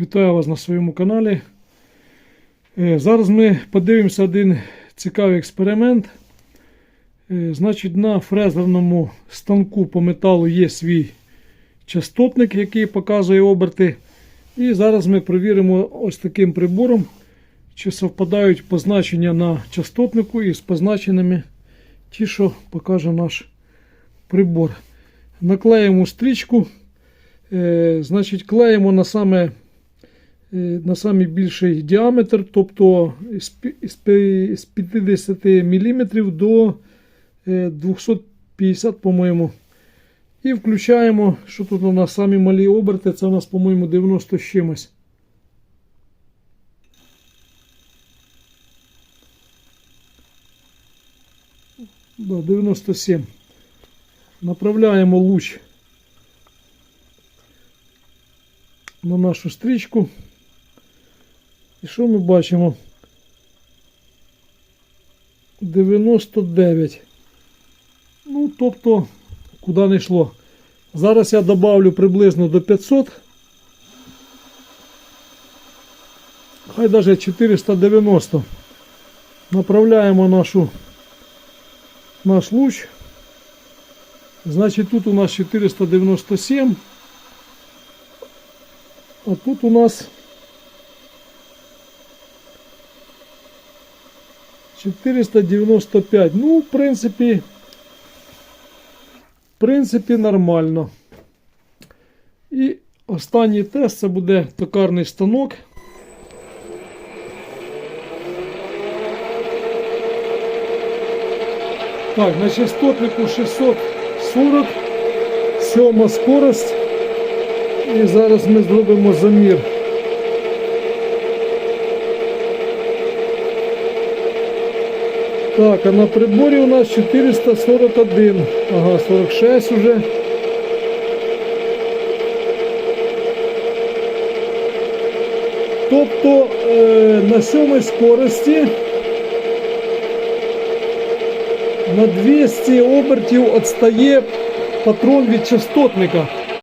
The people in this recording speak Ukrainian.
Вітаю вас на своєму каналі. Е, Зараз ми подивимося один цікавий експеримент. Е, Значить, на фрезерному станку по металу є свій частотник, який показує оберти. І зараз ми перевіримо ось таким прибором, чи совпадають позначення на частотнику із позначеннями ті, що покаже наш прибор. Наклеїмо стрічку. Е, Значить, клеїмо на саме на самий більший діаметр, тобто з пі- з пі- з 50 мм до е, 250, по-моєму. І включаємо, що тут у нас самі малі оберти, це у нас, по-моєму, 90 з чимось. Да, 97. Направляємо луч на нашу стрічку. І що ми бачимо? 99. Ну, тобто, куди не йшло. Зараз я добавлю приблизно до 500. Хай даже 490. Направляємо нашу, наш луч. Значить, тут у нас 497. А тут у нас 495. Ну, в принципі, в принципі, нормально. І останній тест це буде токарний станок. Так, на частотнику 640, сьома скорость. І зараз ми зробимо замір. Так, а на приборі у нас 441. Ага, 46 уже. Тобто е, на сьомій скорості на 200 обертів відстає патрон від частотника.